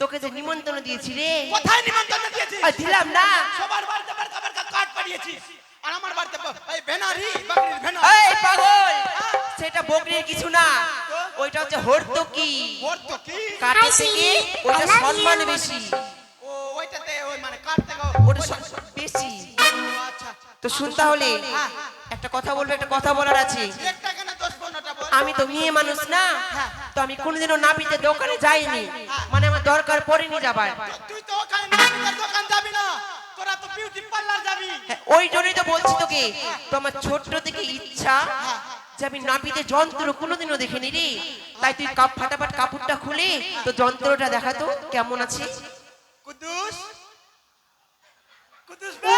তোকে যে নিমন্ত্রণ দিয়েছি রে। কোথায় নিমন্ত্রণ দিয়েছিস? আর দিলাম না। সবার বাড়িতে বাড়িতে বাড়িতে কার্ড পাঠিয়েছিস। আর আমার বাড়িতে এই ভেনারি বাকরির ভেনারি। এই পাগল! সেটা বকরির কিছু না। ওইটা হচ্ছে হর্তকি। ওর তো কি কাটে থেকে ওইটা সম্মান বেশি। ও ওইটাতে ওই মানে থেকে ওটা বেশি। আচ্ছা। তো শুন তাহলে হ্যাঁ। একটা কথা বলব একটা কথা বলার আছে। একটা কেন দশ পনেরোটা বল? আমি তো মেয়ে মানুষ না। তো আমি কোনোদিনও নাপিতে দোকানে যাইনি। মানে আমার দরকার পড়েনি যাবার। তুই তো ওখানে নাপিতের দোকান যাবি না। তোরা তো বিউটি পার্লার যাবি। হ্যাঁ, ওই জন্যই তো বলছি তোকে তো আমার ছোট্ট থেকে ইচ্ছা যে আমি নাপিতে যন্ত্র কোনোদিনও দেখিনি রে। তাই তুই কাপ ফাটাফাট কাপড়টা খুলে তো যন্ত্রটা দেখাতো কেমন আছে? কুদুস কুদুস বে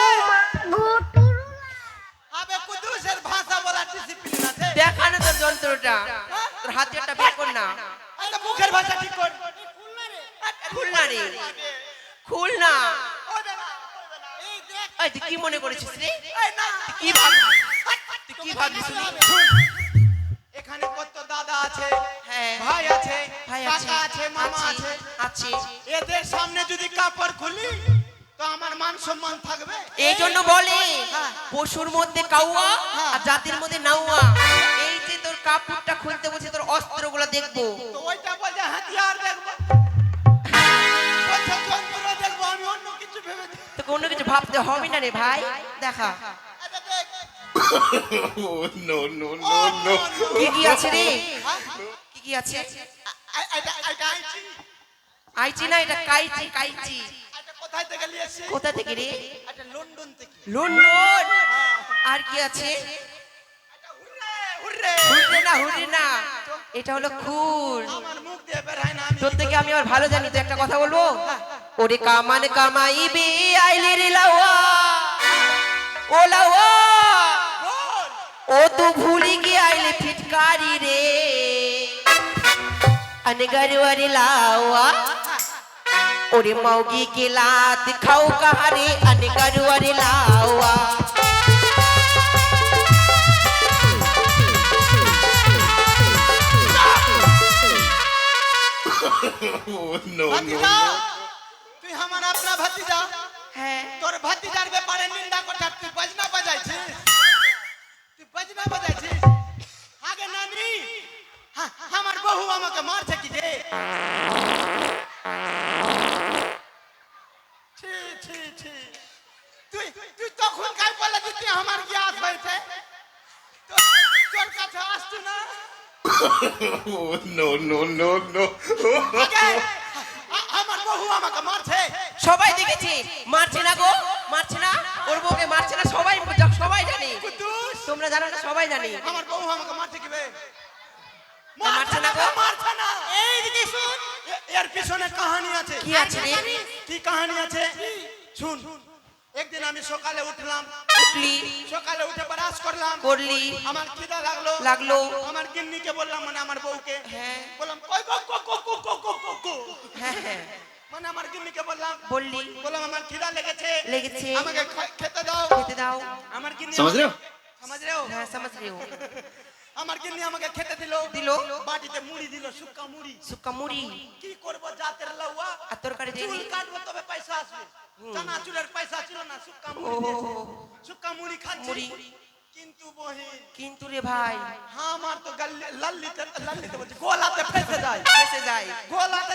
আবে দেখানো তোর যন্ত্রটা। তোর হাতে একটা বের কর না। মুখের ভাষা ঠিক কর। খুল না রে খুল না ওবে না, ওবে না। এই তুই কি মনে করেছিস রে? কি ভাবছিস তুই কি ভাবছিস? এখানে কত দাদা আছে হ্যাঁ। ভাই আছে ভাই আছে কাকা আছে মামা আছে। আছে। এদের সামনে যদি কাপড় খুলি আমার মান সম্মান থাকবে? এই জন্য বলে হ্যাঁ। পশুর মধ্যে কাউয়া হ্যাঁ। আর জাতির মধ্যে নাউয়া। এই যে তোর কাপড়টা খুলতে বসে তোর অস্ত্রগুলো দেখব। তো ওইটা বলছে হাতিয়ার দেখব। অন্য কিছু ভাবতে হবে না রে ভাই। দেখা! কি কি আছে রে? হ্যাঁ? কি কি আছে। আইচি? না এটা কাইচি কাইচি। এটা কোথায় থেকে নিয়ে এসছি? কোথা থেকে রে এটা লন্ডন থেকে লন্ডন আর কি আছে এটা হুররে, হুররে। হুররে না হুররে না এটা হলো খুর আমার মুখ দিয়ে বের হয় না আমি তোর থেকে আমি আবার ভালো জানি তো একটা কথা বলবো ওরে কামান কামাইবি আইলে রে লাওয়া ও লাওয়া বল। ও তো ভুলি গিয়ে আইলে ফিটকারি রে अनगरवर लावा और मौगी के लात खाओ कहरे अनकर और लावा। oh, भतीजा तू हमारा अपना भतीजा। है। तोर भतीजार निंदा तू बजना तू बजना आगे हाँ हमर बहू हमके मार छकी जे। তুই তখন কাই বলে যে তুই আমার গ্যাস হয়েছে? তোর কাছে আসছি না? no no! আগে আ- আমার বহু আমাকে মারছে। সবাই দেখেছে। মারছে না গো মারছে না। ওর বউকে মারছে না সবাই সবাই জানে। তোমরা জানো না সবাই জানে। আমার বউ আমাকে মারছে কি বে মারছে না গো? মারছে না। এই দিকে শুন। এর পিছনে কাহিনী আছে। কি আছে রে? কি কাহিনী আছে? শুন। একদিন আমি সকালে উঠলাম উঠলি। সকালে উঠে ব্রাশ করলাম। করলি। আমার খিদা লাগল। লাগল। আমার গিন্নিকে বললাম মানে আমার বউকে। হ্যাঁ। বললাম কই কো কো কো কো কো কো হ্যাঁ হ্যাঁ। মানে আমার গিন্নিকে বললাম বললি। বললাম আমার খিদা লেগেছে। লেগেছে। আমাকে খেতে দাও। খেতে দাও। আমার গিন্নি সমঝ রে সমঝ রে হ্যাঁ সমঝ রে আমার গিন্নি আমাকে খেতে দিল। দিল। বাটিতে মুড়ি দিল শুক্কা মুড়ি। শুক্কা মুড়ি। কি করব জাতের লাউয়া? আর তরকারি দিয়ে চুল কাটবো তবে পয়সা আসবে। চানা চুলের পয়সা ছিল না সুক্কা মুড়ি সুক্কা মুড়ি খাচ্ছি। কিন্তু বহিন। কিন্তু রে ভাই। হ্যাঁ আমার তো লাল্লিতে লাল্লিতে বলছি গোলাতে ফেসে যায়। ফেসে যায়। গোলাতে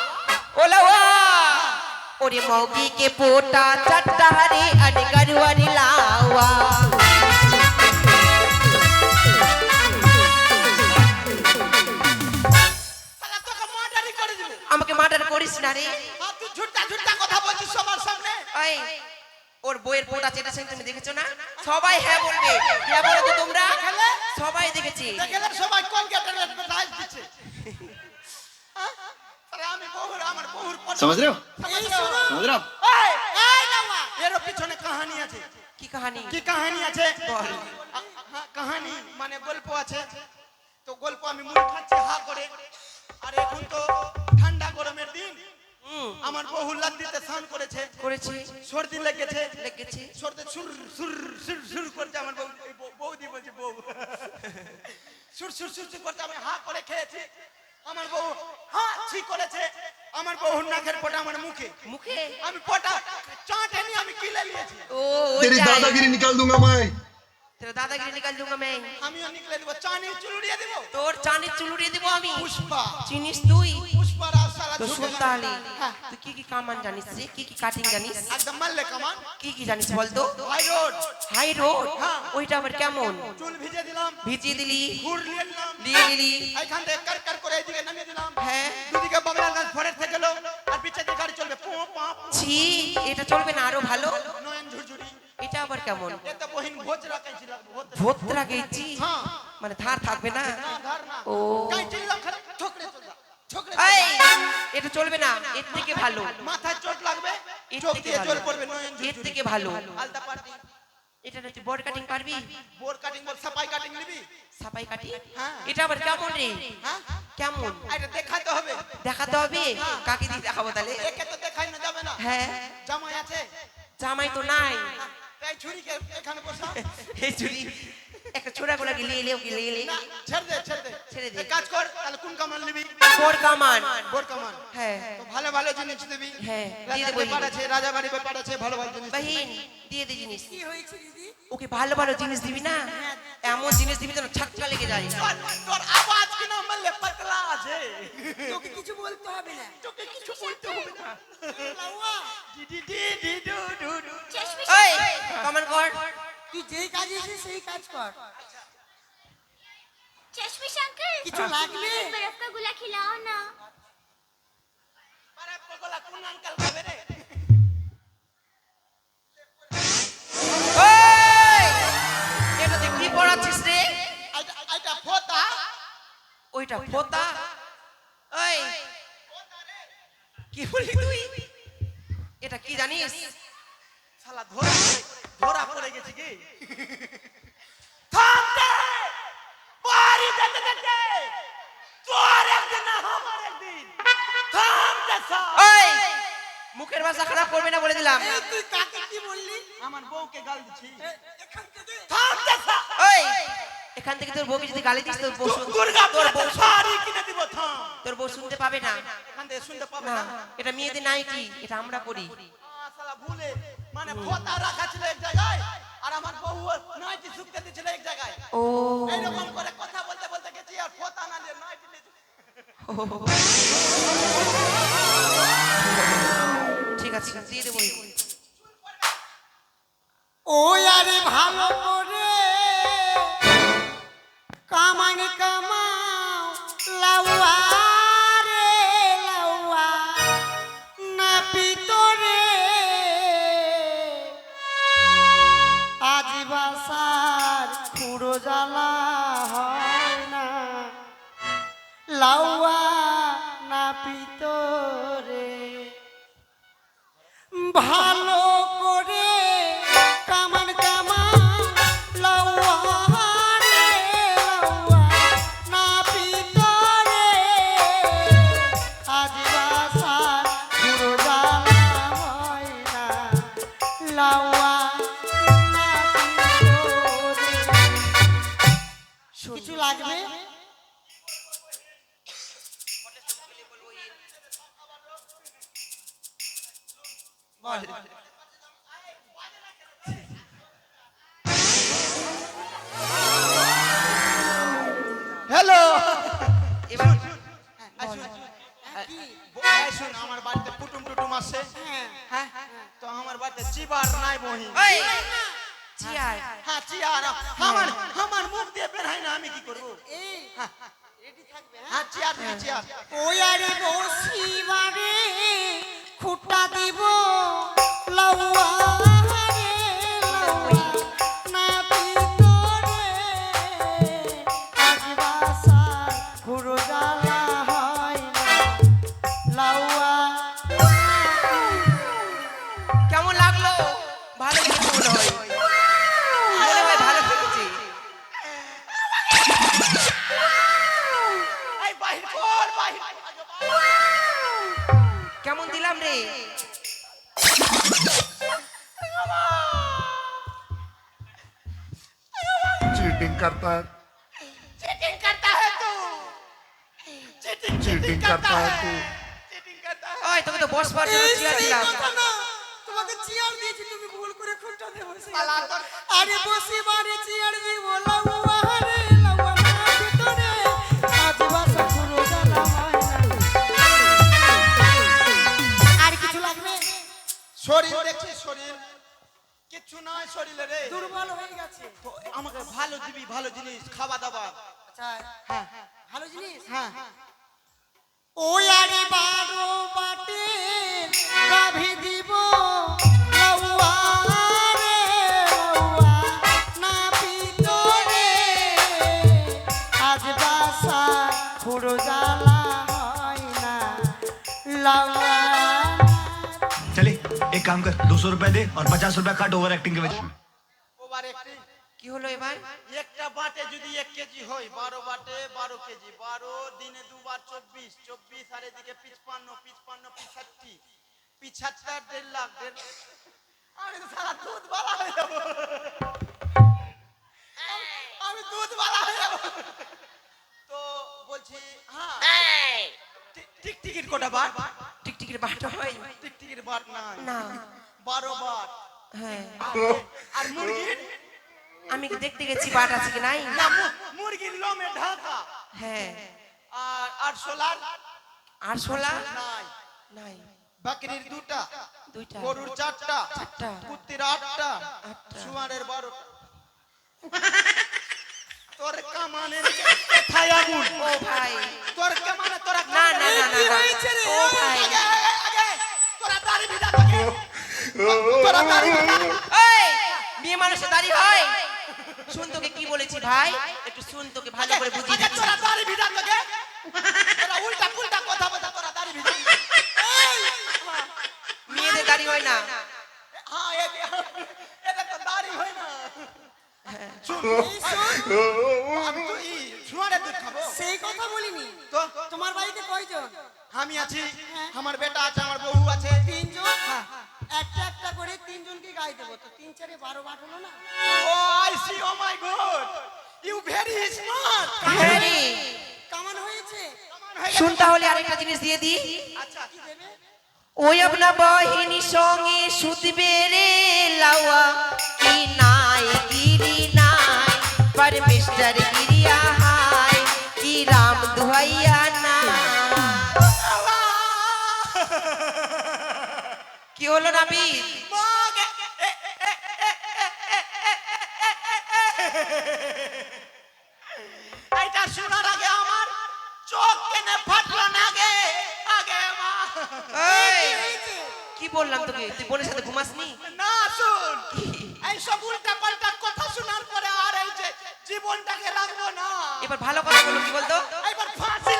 ओरे मौगी के पोटा चट्टा हरे अनगरवारी लावा শালা তোকে মার্ডারই করে দিবে আমাকে মার্ডার করিস না রে আর তুই ঝুটটা ঝুটটা কথা বলছিস সবার সামনে ওই ও ওর বইয়ের ফোটা চেটেছেন তুমি দেখেছো না সবাই হ্যাঁ বলবে হ্যাঁ বলো তো তোমরা দেখলে? সবাই দেখেছি দেখলে সবাই কলকাতার অ্যাডভার্টাইজ দিচ্ছে समझ रहे हो এই শোনো। समझ रहे हो आप? এই, এই লাউয়া, এরও পিছনে কাহানি আছে কি কাহানি কি কাহানি আছে বল। আ- হ্যাঁ, কাহানি মানে গল্প আছে তো গল্প আমি মুড়ি খাচ্ছি হা করে আর এখন তো ঠান্ডা গরমের দিন হুম, আমার বহু লাদ্দিতে স্নান করেছে করেছি সর্দি লেগেছে লেগেছে সর্দি সুর সুর সুর সুর করছে আমার বউ এই বউ- বৌদি বলছে বউ সুর সুর সুর সুর করছে আমি হা করে খেয়েছি আমার বউ হা ছি করেছে আমার বউ নাকের পটা আমার মুখে মুখে আমি পটা চাটে নিয়ে আমি কিলে নিয়েছি ও तेरी ওইটাই। दादागिरी निकाल दूंगा मैं तेरा दादागिरी निकाल दूंगा मैं আমিও নিকলে দিব চানি চুলুড়িয়ে দিব তোর চাঁদের চুলুড়িয়ে দিব আমি পুষ্পা চিনিস তুই পুষ্পা রাসালা তো শোন তুই কি কি কামান জানিস রে কি কি কাটিং জানিস একদম মারলে কামান কি কি জানিস বলতো হাই রোড হাই রোড হ্যাঁ। ওইটা আবার কেমন চুল ভিজে দিলাম ভিজিয়ে দিলি ঘুর নিয়ে নিলাম দিয়ে দিলি এইখান থেকে কার কার করে এইদিকে নামিয়ে দিলাম হ্যাঁ। দুদিকে বাবলাগাছ ফরের থেকে গেল আর পিছে দিয়ে গাড়ি চলবে পো পা ছি এটা চলবে না আরও ভালো নয়ন ঝুরঝুরি এটা আবার কেমন এত বহিন ভোজ ভোজ হ্যাঁ মানে ধার থাকবে না ও চিল্লাম ঠোকরে। এটা চলবে না এর থেকে ভালো। মাথায় চোট লাগবে চোখ দিয়ে জল পড়বে এর থেকে ভালো। আলতা পার্টি এটা না তুই বড় কাটিং পারবি? বোর কাটিং বল সাপাই কাটিং নিবি? সাপাই কাটি হ্যাঁ। এটা আবার কেমন রে? হ্যাঁ? কেমন? এটা দেখাতে হবে। দেখাতে হবে? কাকে দিয়ে দেখাবো তাহলে? একে তো দেখাই না যাবে না। হ্যাঁ। জামাই আছে। জামাই তো নাই। তাই ছুরিকে এখানে বসা। এই চুরি একটা ছোড়া গোলা গিলে এলে গিলে এলে না ছেড়ে দে ছেড়ে দে। ছেড়ে দে। এক কাজ কর তাহলে কোন কামান নিবি? বোর কামান। বোর কামান। হ্যাঁ। তো ভালো ভালো জিনিস দিবি। হ্যাঁ, দিয়ে দেবো। ব্যাপার আছে রাজাবাড়ি ব্যাপার আছে ভালো ভালো জিনিস বাহিন দিয়ে দে জিনিস। কি হয়েছে দিদি? ওকে ভালো ভালো জিনিস দিবি না? এমন জিনিস দিবি যেন ছাক্কা লেগে যায়। তোর আওয়াজ কি না মারলে পাতলা আছে। তোকে কিছু বলতে হবে না। তোকে কিছু বলতে হবে না। ডি ডি ডি ডি ডু ডু ডু। এই কমান কর। তুই যেই কাজ এসে সেই কাজ কর। চশমি শঙ্কর? কিছু লাগবে? বরফগুলা খিলাও না। বরফগুলা কোন আঙ্কাল খাবে রে? ওই কি বলি তুই? এটা কি জানিস? ধরা পড়ে গেছে কি? থামতে! বাড়ি যেতে যেতে! তোর একদিন না আমার একদিন! থামতে ওই মুখের ভাষা খারাপ করবে না বলে দিলাম। তুই কাকে কি বললি? আমার বউকে গাল দিচ্ছি। এখান থেকে? থামতে ওই এখান থেকে তোর বউকে যদি গালি দিস তোর বউ শুন- দুর্গা তোর বউ শাড়ি কিনে দিব থাম! তোর বউ শুনতে পাবে না। এখান থেকে শুনতে পাবে না। এটা মেয়েদের নাইটি এটা আমরা করি। শালা ভুলে মানে ফোতা রাখা ছিল এক জায়গায় আর আমার বউ নাইটি শুকতে দিছিল এক জায়গায়। ও। এইরকম করে কথা বলতে বলতে গেছি আর ফোতা না দিয়ে নাইটি ঠিক আছে দিয়ে দেবো ও আরে ভালো করে কামান কামাও লাউয়া কিছু লাগবে? হ্যালো। এবার শুন আমার বাড়িতে কুটুম টুটুম আসে। হ্যাঁ তো আমার বাড়িতে চিবার নাই বহি। চিয়ার হ্যাঁ চিয়ার আমার আমার মুখ দিয়ে বের হয় না আমি কি করব? হ্যাঁ। চিয়ার হ্যাঁ? চিয়ার ওই আরে বসিবারে খুঁটা দিব करता है। चीटिंग करता है तू। चीटिंग चीटिंग करता है तू। चीटिंग करता है। ओए तुम्हें तो बॉस बार चियर दिलाम তোমাকে চিয়ার দিয়েছি তুমি ভুল করে খুলটা দিয়ে বসে আরে বসি মারে চিয়ার দিব লাউয়া রে লাউয়া ভিতরে। আদিবাসী পুরো জানা আর কিছু লাগবে? শরীর দেখছি শরীর। কিচ্ছু নয় শরীরে রে। দুর্বল হয়ে গেছে। আমাকে ভালো দিবি ভালো জিনিস খাওয়া দাওয়া। আচ্ছা হ্যাঁ। ভালো জিনিস? হ্যাঁ। ওই আরে বারো বাটে গাভী দিব পুরো জ্বালা হয় না एक काम कर दो सौ रुपए दे और पचास रुपए काट ओवर एक्टिंग के वजह ওবার একটি কি হলো এবার একটা বাটে যদি এক কেজি হয় বারো বাটে বারো কেজি বারো দিনে দুবার চব্বিশ চব্বিশ আর এদিকে পিছপান্ন পিছপান্ন পিছাত্তি পিছাত্তর দেড় লাখ দেড় আমি তো সারা দুধ বালা হয়ে যাবো আমি দুধ বালা হয়ে যাবো তো বলছি হ্যাঁ টিক- টিকটিকির কোটা বাট টিকটিকির বাটা হয়? টিকটিকির বাট নাই। না। বারো বাট হ্যাঁ। আর মুরগির আমি কি দেখতে গেছি বাট আছে কি নাই? না মুরগির লোমে ঢাকা। হ্যাঁ। আর আর সোলার আর শোলা নাই। নাই। বাকরির দুটা। দুইটা। গরুর চারটা। চারটা। কুত্তির আটটা। আটটা। সুয়ারের বারোটা। তোর কামানের কোথায় আগুন? ও ভাই। তোর কামানে তোরা না না না না না। ও ভাই। আগে, আগে, আগে, তোরা দাড়ি ভিজা তোরা দাড়ি এই মেয়ে মানুষের দাড়ি হয়। শুন তোকে কি বলেছি ভাই? একটু শুন তোকে ভালো করে বুঝিয়ে দিচ্ছি। তোরা দাড়ি ভিজা তোকে তোরা উল্টা পুল্টা কথা বলতা তোরা দাড়ি ভিজা মেয়েদের দাড়ি হয় না হ্যাঁ এ- এটা তো দাড়ি হয় না আমি তো ই দুধ খাব সেই কথা বলিনি। তো? তোমার বাড়িতে কয়জন? আমি আছি। আমার বেটা আছে আমার বউ আছে। তিনজন? একটা একটা করে তিনজনকে গায়ে দেবো। তো তিন চারে বারো বাট হলো না? ও I see oh my God you very smart হ্যাঁ রে কামান হয়েছে শুন তাহলে আরেকটা জিনিস দিয়ে দি আচ্ছা কি দেবে? ওই আপনা বাহিনী সঙ্গে সুতবে রে লাওয়া হলো নাবি মগ এইটা শোনার আগে আমার চোখ কেনে ফাটলো না আগে আগে কি বললাম তোকে? তুই বোনের সাথে ঘুমাসনি? না শুন। এই সব উল্টা পাল্টা কথা শোনার পরে আর এই যে জীবনটাকে রাখব না। এবার ভালো কথা বলো কি বলতো? এবার ফাঁসি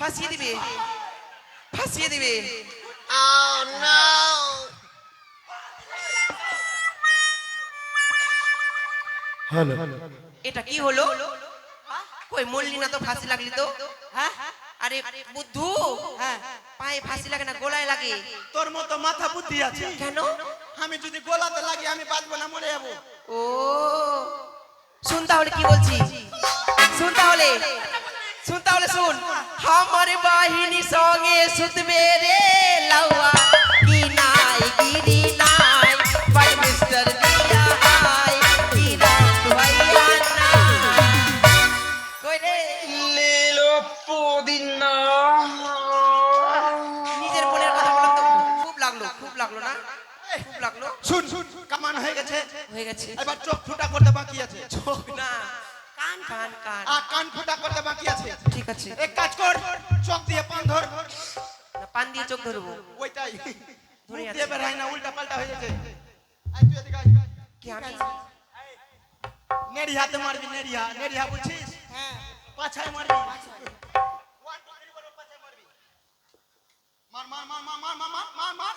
ফাঁসিয়ে দিবে ফাঁসিয়ে দিবে এটা কি হলো? কই মরলি না তো ফাঁসি লাগলি তো? হ্যাঁ? আরে বুদ্ধু। পায়ে ফাঁসি লাগে না গোলায় লাগে। তোর মতো মাথা বুদ্ধি আছে। কেন? আমি যদি গোলাতে লাগি আমি বাঁচবো না মরে যাব। ও। শুন তাহলে কি বলছি? শুন তাহলে। শুন আমার বাহিনী সঙ্গে সুতবে রে লাউয়া। কি নাই গিরি নাই বাই মিস্টার দিয়া হাই কি রাম ভাইয়া না কই রে? নিজের বোনের কথা বললাম তো খুব লাগল খুব লাগল না? খুব লাগল। শুন শুন কামান হয়ে গেছে। হয়ে গেছে। এবার চোখ ফুটা করতে বাকি আছে। চোখ না। কান কান। আর কান ফুটা করতে বাকি আছে। ঠিক আছে। এক কাজ কর চোখ দিয়ে পান ধর। না, পান দিয়ে চোখ ধরবো। ওইটাই। ধরে আছে। দিয়ে বেরোয় না উল্টা পাল্টা হয়ে যাচ্ছে। আয় তুই এদিকে আয়। কি আমি নেড়িহাতে মারবি নেড়িহা নেড়িহা বুঝছিস হ্যাঁ। পাছায় মারবি। মার মার মার মার মার মার মার মার।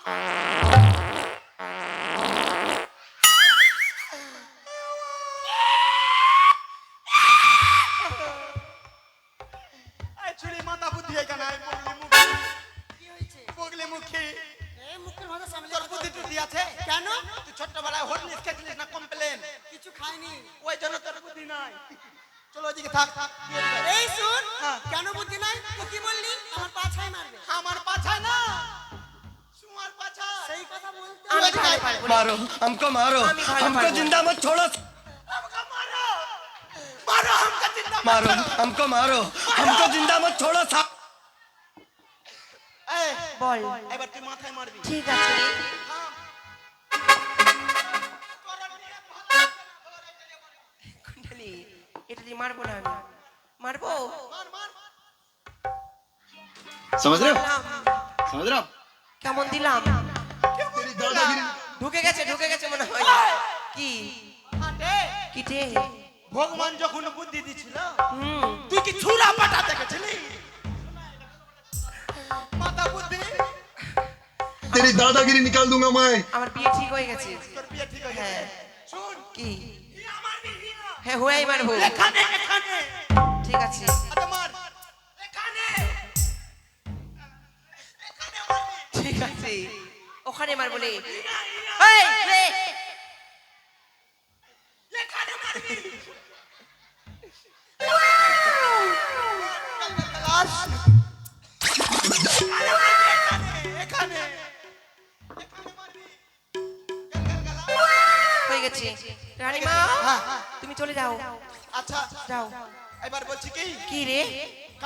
আমার পাছায় না। সুমার পাছায় সেই কথা বলতে মারো हमको मारो हमको जिंदा मत छोड़ो हमको मारो বল এবার তুই মাথায় মারবি ঠিক আছে কুণ্ডলি এটা দিয়ে মারবো না আমি মারবো মার মার समझ रहे हो মারলাম। समझ रहे हो কেমন দিলাম तेरी दादागिरी ঢুকে গেছে ঢুকে গেছে মনে হয় কি হাটে কি টে ভগবান যখন বুদ্ধি দিছিল হুম তুই কি ছুরা পাটা দেখেছিলি তেরি দাদাগিরি নিকাল দুঙ্গা মাই আমার বিয়ে ঠিক হয়ে গেছে। তোর বিয়ে ঠিক হয়ে গেছে। হ্যাঁ। শুন। কি? আমার বিয়ে। হ্যাঁ হয়ে মানে হোক এখানে এখানে। ঠিক আছে। আচ্ছা, তোমার এখানে। ঠিক আছে। ওখানে মার বলে। এই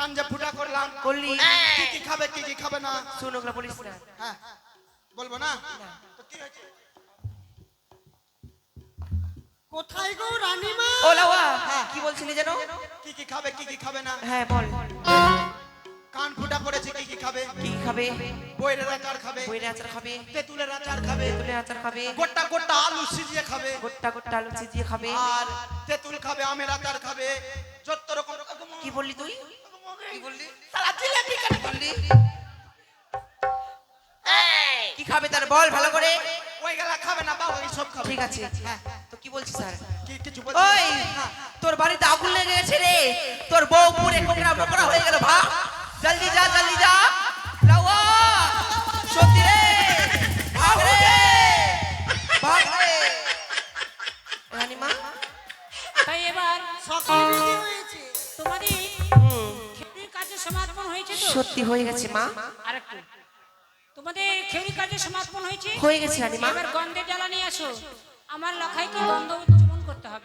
কান যে ফুটা করলাম। করলি। কি কি খাবে কি কি খাবে না? শুন ওগুলো বলিস না হ্যাঁ বলব না? তো কি হয়েছে? কোথায় গো রানীমা? ও লাউয়া কি বলছিলি যেন? কি কি খাবে কি কি খাবে না? হ্যাঁ বল। কান ফুটা করেছে কি কি খাবে? কি খাবে? বইয়ের আচার খাবে। বইরে আচার খাবে? তেঁতুলের আচার খাবে। তেঁতুলে আচার খাবে? গোটা গোটা আলু সিজিয়ে খাবে। গোটা গোটা আলু সিজিয়ে খাবে? আর তেঁতুল খাবে আমের আচার খাবে। যত রকম কি বললি তুই? কি বললি? সারা জিলেপি কেটে বললি? কি খাবে তার বল ভালো করে। ওই গেলা খাবে না বাবা এই সব খাবে। ঠিক আছে। তো কি বলছিস স্যার কি কিছু বল ওই তোর বাড়িতে আগুন লেগে গেছে রে। তোর বউ পুরে কোকড়া মোকড়া হয়ে গেল ভাগ। জলদি যা জলদি যা। লাউয়া সত্যি রে। ভাগ রে। ভাগ রে। রানীমা। তাই এবার সকালে সমাপন হয়েছে তো? সত্যি হয়ে গেছে মা। আরেকটু। তোমাদের খেউরি কাজে সমাপন হয়েছে? হয়ে গেছে রানীমা। এবার গন্ধের জ্বালা নিয়ে আসো। আমার লখাইকে গন্ধ উজ্জীবন করতে হবে।